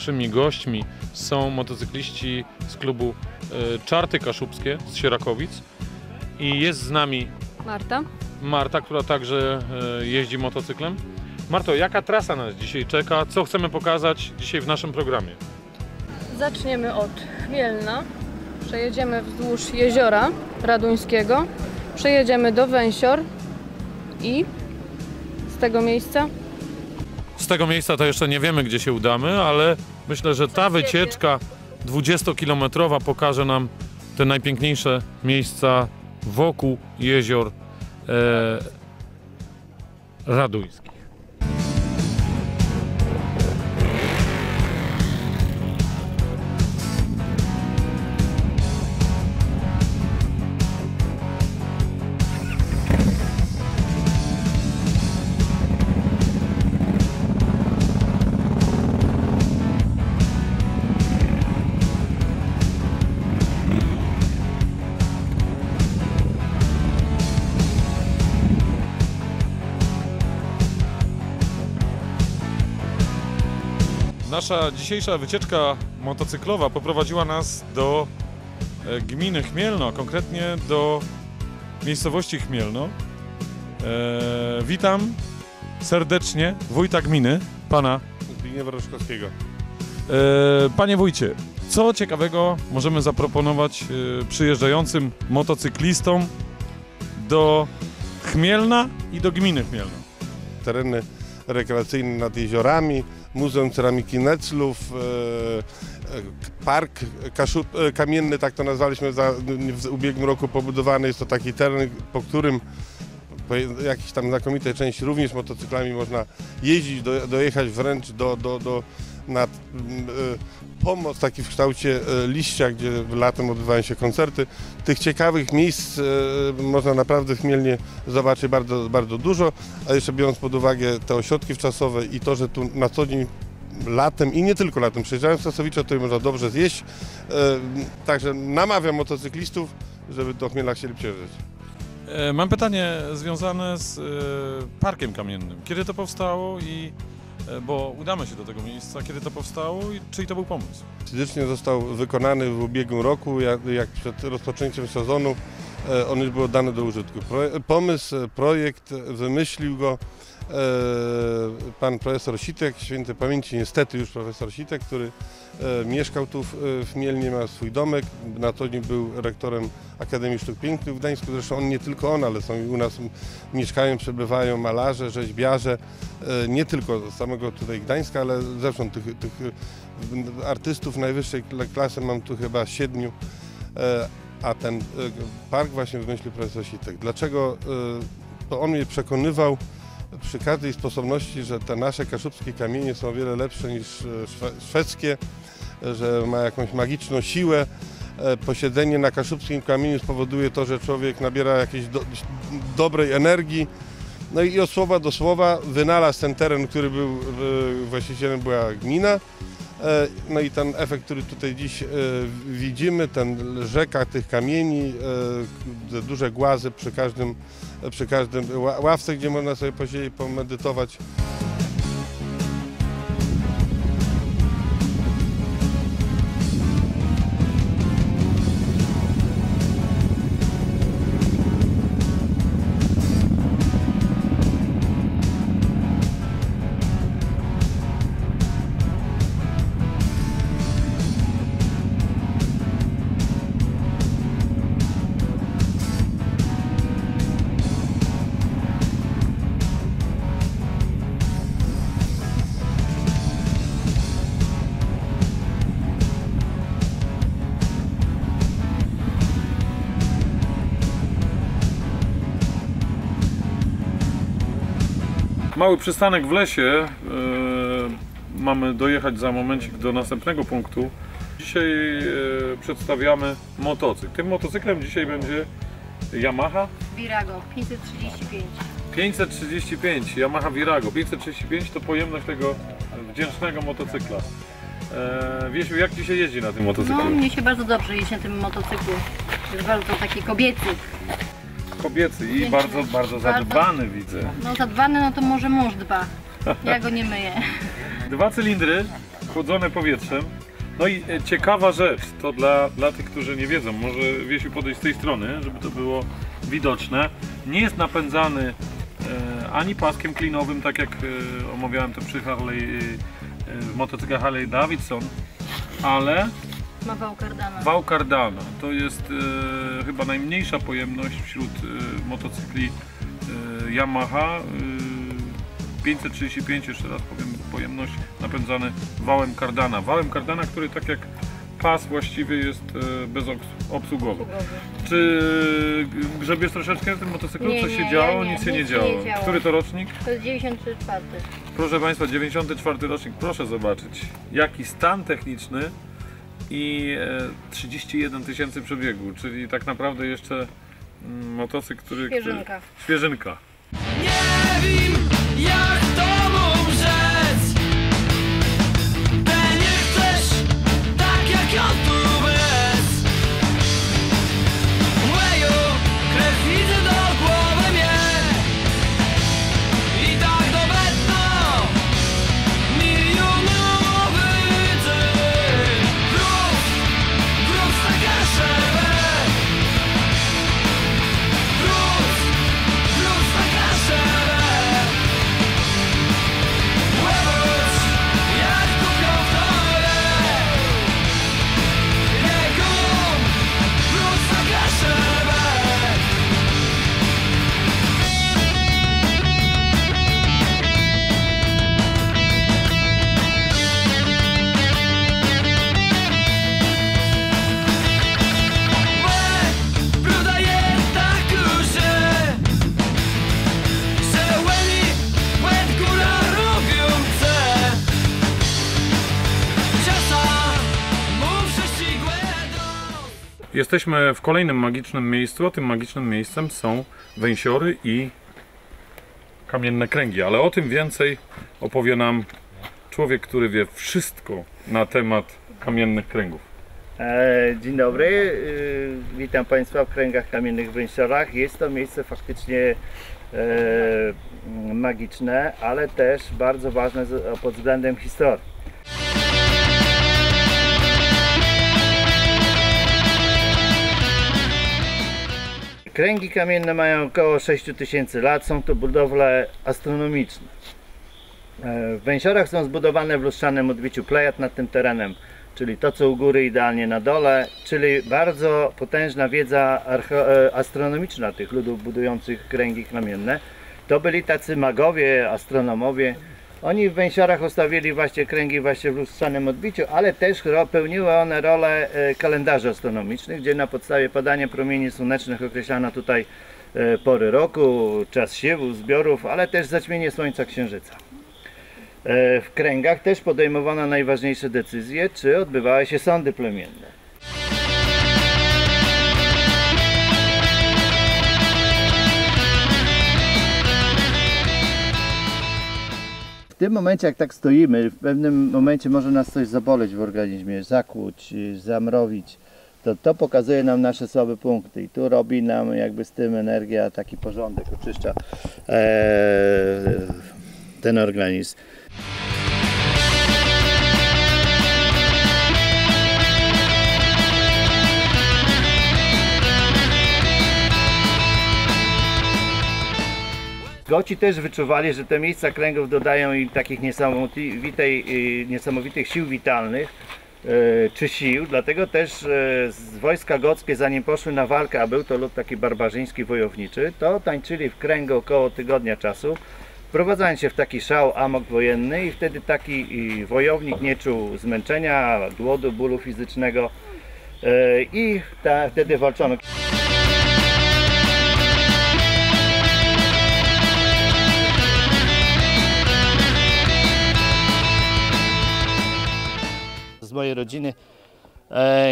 naszymi gośćmi są motocykliści z klubu e, Czarty Kaszubskie z Sierakowic i jest z nami Marta. Marta, która także e, jeździ motocyklem. Marto, jaka trasa nas dzisiaj czeka? Co chcemy pokazać dzisiaj w naszym programie? Zaczniemy od Chmielna. Przejedziemy wzdłuż jeziora Raduńskiego. Przejedziemy do Węsior i z tego miejsca Z tego miejsca to jeszcze nie wiemy, gdzie się udamy, ale myślę, że ta wycieczka 20-kilometrowa pokaże nam te najpiękniejsze miejsca wokół jezior e, raduńskich. Nasza dzisiejsza wycieczka motocyklowa poprowadziła nas do e, gminy Chmielno, konkretnie do miejscowości Chmielno. E, witam serdecznie wójta gminy, pana Zbigniewa Roszkowskiego. E, Panie wójcie, co ciekawego możemy zaproponować e, przyjeżdżającym motocyklistom do Chmielna i do gminy Chmielno? Tereny rekreacyjne nad jeziorami, Muzeum Ceramiki Neclów, e, e, Park Kaszub, e, Kamienny, tak to nazwaliśmy w ubiegłym roku pobudowany. Jest to taki teren, po którym po jakiejś tam znakomitej części również motocyklami można jeździć, do, dojechać wręcz do, do, do mm, e, pomost taki w kształcie e, liścia, gdzie latem odbywają się koncerty. Tych ciekawych miejsc e, można naprawdę Chmielnie zobaczyć bardzo, bardzo dużo, a jeszcze biorąc pod uwagę te ośrodki wczasowe i to, że tu na co dzień latem i nie tylko latem, przyjeżdżając z Sosowicza, to można dobrze zjeść. Także namawiam motocyklistów, żeby do Chmiela chcieli przyjeżdżać. Mam pytanie związane z Parkiem Kamiennym. Kiedy to powstało i bo udamy się do tego miejsca, kiedy to powstało i czyj to był pomysł? Fizycznie został wykonany w ubiegłym roku, jak, jak przed rozpoczęciem sezonu e, on już był oddany do użytku. Pomysł, e, projekt, e, wymyślił go pan profesor Sitek, świętej pamięci niestety już profesor Sitek, który mieszkał tu w, Mielnie, ma swój domek, na co dzień był rektorem Akademii Sztuk Pięknych w Gdańsku, zresztą on nie tylko on, ale są i u nas mieszkają, przebywają malarze, rzeźbiarze, nie tylko z samego tutaj Gdańska, ale zresztą tych, tych artystów najwyższej kla- klasy. Mam tu chyba siedmiu, a ten e, park właśnie wymyślił profesor Sitek. Dlaczego? e, To on mnie przekonywał przy każdej sposobności, że te nasze kaszubskie kamienie są o wiele lepsze niż e, szwe- szwedzkie, że ma jakąś magiczną siłę. Posiedzenie na kaszubskim kamieniu spowoduje to, że człowiek nabiera jakiejś do, dobrej energii. No i od słowa do słowa wynalazł ten teren, który był właścicielem była gmina. E, No i ten efekt, który tutaj dziś e, widzimy, ten rzeka tych kamieni, e, duże głazy przy każdym, przy każdym ła- ławce, gdzie można sobie posiedzieć, pomedytować. Mały przystanek w lesie. e, mamy dojechać za momencik do następnego punktu. Dzisiaj e, przedstawiamy motocykl. Tym motocyklem dzisiaj będzie Yamaha Virago 535. 535, Yamaha Virago. 535 to pojemność tego wdzięcznego motocykla. E, Wiesiu, jak Ci się jeździ na tym motocyklu? No, mnie się bardzo dobrze jeździ na tym motocyklu. Jest bardzo taki kobiecy. Kobiecy i Piękny. bardzo, bardzo zadbany widzę. No zadbany, no to może mąż dba. Ja go nie myję. Dwa cylindry, chłodzone powietrzem. No i e, ciekawa rzecz, to dla, dla tych, którzy nie wiedzą, może Wiesiu podejść z tej strony, żeby to było widoczne. Nie jest napędzany e, ani paskiem klinowym, tak jak e, omawiałem to przy Harley, e, w motocyklach Harley Davidson, ale Ma wał kardana. wał Cardano. To jest e, chyba najmniejsza pojemność wśród e, motocykli e, Yamaha. E, 535, jeszcze raz powiem, pojemność napędzany wałem Cardana. Wałem Cardana, który tak jak pas właściwie jest e, bezobsługowy. Czy grzebiesz troszeczkę w tym motocyklu? Nie, Co nie, się działo? nie, Nic się nie nic się działo. nie działo. Który to rocznik? To jest 94. Proszę Państwa, 94 rocznik, proszę zobaczyć jaki stan techniczny i e, 31 tysięcy przebiegu, czyli tak naprawdę jeszcze mm, motocykl, który... Świeżynka. Który, świeżynka. Nie wiem jak Jesteśmy w kolejnym magicznym miejscu, a tym magicznym miejscem są węsiory i kamienne kręgi, ale o tym więcej opowie nam człowiek, który wie wszystko na temat kamiennych kręgów. E, Dzień dobry, e, witam Państwa w kręgach kamiennych w Węsiorach. Jest to miejsce faktycznie e, magiczne, ale też bardzo ważne pod względem historii. Kręgi kamienne mają około 6000 lat, są to budowle astronomiczne. E, W Węsiorach są zbudowane w lustrzanym odbiciu plejad nad tym terenem, czyli to co u góry idealnie na dole, czyli bardzo potężna wiedza e, astronomiczna tych ludów budujących kręgi kamienne. To byli tacy magowie, astronomowie. Oni w Węsiorach ustawili właśnie kręgi właśnie w lustrzanym odbiciu, ale też pełniły one rolę e, kalendarzy astronomicznych, gdzie na podstawie podania promieni słonecznych określano tutaj e, pory roku, czas siewu, zbiorów, ale też zaćmienie Słońca Księżyca. E, W kręgach też podejmowano najważniejsze decyzje, czy odbywały się sądy plemienne. Tym momencie, jak tak stoimy, w pewnym momencie może nas coś zaboleć w organizmie, zakłuć, zamrowić. To, to pokazuje nam nasze słabe punkty i tu robi nam jakby z tym energia taki porządek, oczyszcza e, ten organizm. Goci też wyczuwali, że te miejsca kręgów dodają im takich niesamowitej, y, niesamowitych sił witalnych y, czy sił, dlatego też y, wojska gockie zanim poszły na walkę, a był to lud taki barbarzyński wojowniczy, to tańczyli w kręgu około tygodnia czasu, wprowadzając się w taki szał amok wojenny i wtedy taki wojownik nie czuł zmęczenia, głodu, bólu fizycznego i ta, wtedy walczono.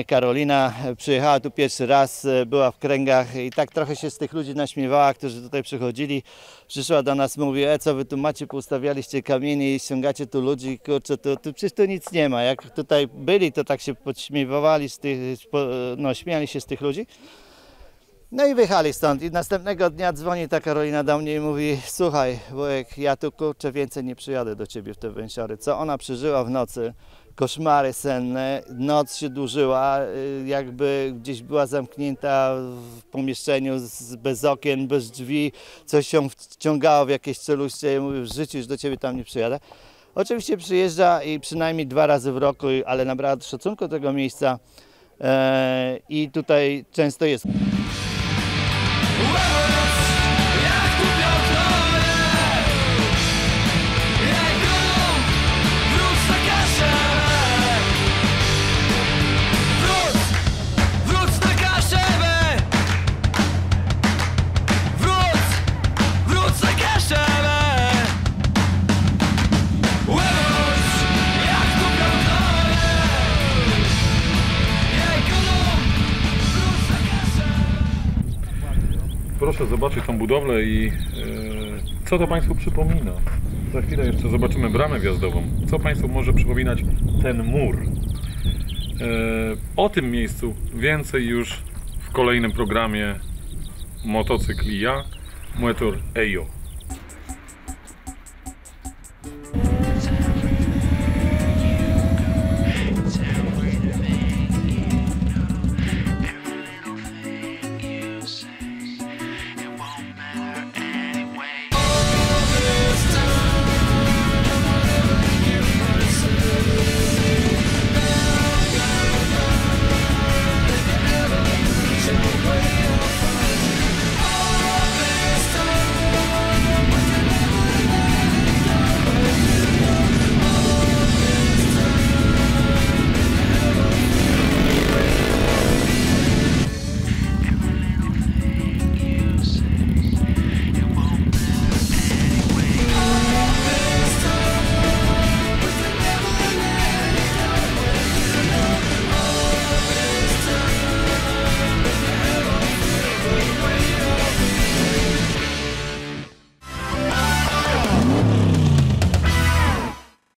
Karolina przyjechała tu pierwszy raz, e, była w kręgach i tak trochę się z tych ludzi naśmiewała, którzy tutaj przychodzili. Przyszła do nas, mówi, e co wy tu macie, poustawialiście kamienie i ściągacie tu ludzi, kurczę, tu, tu przecież tu nic nie ma. Jak tutaj byli, to tak się podśmiewali z tych, no śmiali się z tych ludzi. No i wyjechali stąd i następnego dnia dzwoni ta Karolina do mnie i mówi słuchaj wujek, ja tu kurczę więcej nie przyjadę do ciebie w te węsiory. Co ona przeżyła w nocy, koszmary senne, noc się dłużyła, y, jakby gdzieś była zamknięta w pomieszczeniu z, bez okien, bez drzwi, coś się wciągało w jakieś celuście i mówi w życiu już do ciebie tam nie przyjadę. Oczywiście przyjeżdża i przynajmniej dwa razy w roku, ale nabrała szacunku tego miejsca e, i tutaj często jest. Proszę zobaczyć tą budowlę i e, co to Państwu przypomina. Za chwilę jeszcze zobaczymy bramę wjazdową. Co Państwu może przypominać ten mur? E, o tym miejscu więcej już w kolejnym programie Motocykl ja, Motor Ejo.